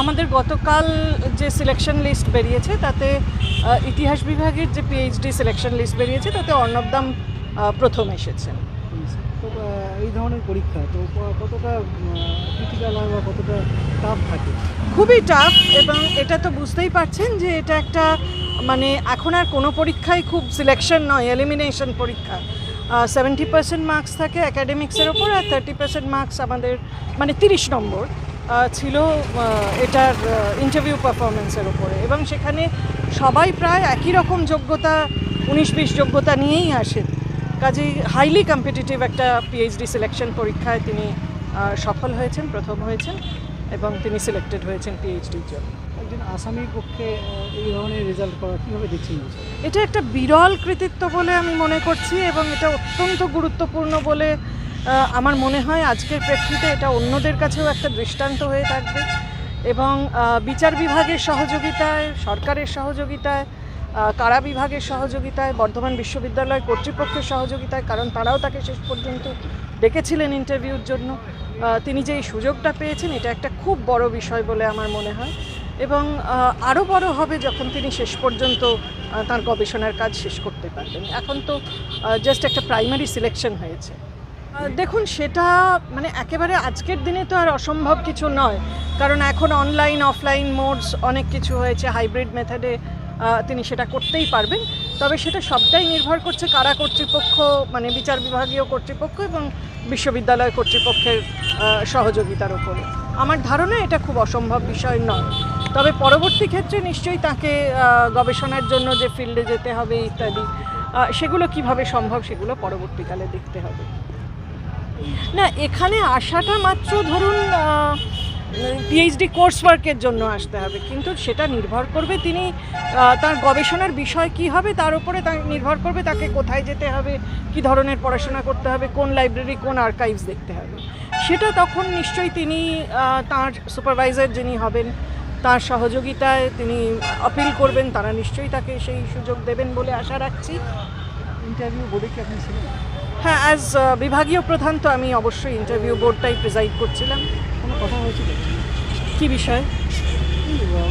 আমাদের গতকাল যে সিলেকশন লিস্ট বেরিয়েছে তাতে ইতিহাস বিভাগের যে পিএইচডি সিলেকশন লিস্ট বেরিয়েছে তাতে অর্ণব দাম প্রথম এসেছেন। তো এই ধরনের পরীক্ষা তো কতটা ক্রিটিক্যাল হয় বা কতটা টাফ থাকে? খুবই টাফ এবং এটা তো বুঝতেই পারছেন যে এটা একটা মানে এখন আর কোনো পরীক্ষাই খুব সিলেকশন নয় এলিমিনেশন পরীক্ষা। সেভেন্টি পার্সেন্ট মার্কস থাকে অ্যাকাডেমিক্সের ওপর আর থার্টি পার্সেন্ট মার্কস আমাদের মানে তিরিশ নম্বর। ছিল এটার ইন্টারভিউ পারফরমেন্সের ওপরে এবং সেখানে সবাই প্রায় একই রকম যোগ্যতা উনিশ বিশ যোগ্যতা নিয়েই আসেন কাজেই হাইলি কম্পিটিটিভ একটা পিএইচডি সিলেকশন পরীক্ষায় তিনি সফল হয়েছেন প্রথম হয়েছেন এবং তিনি সিলেক্টেড হয়েছেন পিএইচডির জন্য। একজন আসামির পক্ষে এই ধরনের রেজাল্ট করা কীভাবে দেখছেন এটা একটা বিরল কৃতিত্ব বলে আমি মনে করছি এবং এটা অত্যন্ত গুরুত্বপূর্ণ বলে আমার মনে হয় আজকের প্রেক্ষিতে এটা অন্যদের কাছেও একটা দৃষ্টান্ত হয়ে থাকবে এবং বিচার বিভাগের সহযোগিতায়, সরকারের সহযোগিতায় কারা বিভাগের সহযোগিতায়, বর্ধমান বিশ্ববিদ্যালয় কর্তৃপক্ষের সহযোগিতায়, কারণ তারাও তাকে শেষ পর্যন্ত ডেকেছিলেন ইন্টারভিউর জন্য তিনি যে এই সুযোগটা পেয়েছেন, এটা একটা খুব বড় বিষয় বলে আমার মনে হয় এবং আরও বড় হবে যখন তিনি শেষ পর্যন্ত তার গবেষণার কাজ শেষ করতে পারবেন। এখন তো জাস্ট একটা প্রাইমারি সিলেকশন হয়েছে। দেখুন, সেটা মানে একেবারে আজকের দিনে তো আর অসম্ভব কিছু নয়। কারণ এখন অনলাইন অফলাইন মোডস অনেক কিছু হয়েছে হাইব্রিড মেথডে তিনি সেটা করতেই পারবেন। তবে সেটা সবটাই নির্ভর করছে কারা কর্তৃপক্ষ মানে বিচার বিভাগীয় কর্তৃপক্ষ এবং বিশ্ববিদ্যালয় কর্তৃপক্ষের সহযোগিতার উপরে আমার ধারণা এটা খুব অসম্ভব বিষয় নয়। তবে পরবর্তী ক্ষেত্রে নিশ্চয়ই তাকে গবেষণার জন্য যে ফিল্ডে যেতে হবে ইত্যাদি সেগুলো কীভাবে সম্ভব সেগুলো পরবর্তীকালে দেখতে হবে। না, এখানে আসাটা মাত্র ধরুন পিএইচডি কোর্স ওয়ার্কের জন্য আসতে হবে। কিন্তু সেটা নির্ভর করবে তিনি তার গবেষণার বিষয় কি হবে, তার উপরে তা নির্ভর করবে তাকে কোথায় যেতে হবে, কি ধরনের পড়াশোনা করতে হবে, কোন লাইব্রেরি কোন আর্কাইভস দেখতে হবে। সেটা তখন নিশ্চয়ই তিনি তার সুপারভাইজার যিনি হবেন, তার সহযোগিতায় তিনি আপিল করবেন, তারা নিশ্চয়ই তাকে সেই সুযোগ দেবেন বলে আশা রাখছি। ইন্টারভিউ বোর্ডে কি আপনি ছিলেন? হ্যাঁ অ্যাজ বিভাগীয় প্রধান তো আমি অবশ্যই ইন্টারভিউ বোর্ডটাই প্রিজাইড করছিলাম। কোনো কথা হয়েছিল? কি বিষয়?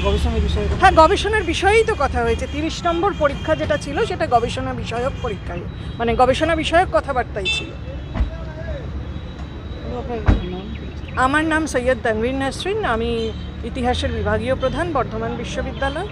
গবেষণার বিষয়ে হ্যাঁ গবেষণার বিষয়েই তো কথা হয়েছে। তিরিশ নম্বর পরীক্ষা যেটা ছিল সেটা গবেষণা বিষয়ক পরীক্ষায় মানে গবেষণা বিষয়ক কথাবার্তাই ছিল। আমার নাম সৈয়দ তানভীর নাসরিন। আমি ইতিহাসের বিভাগীয় প্রধান বর্ধমান বিশ্ববিদ্যালয়।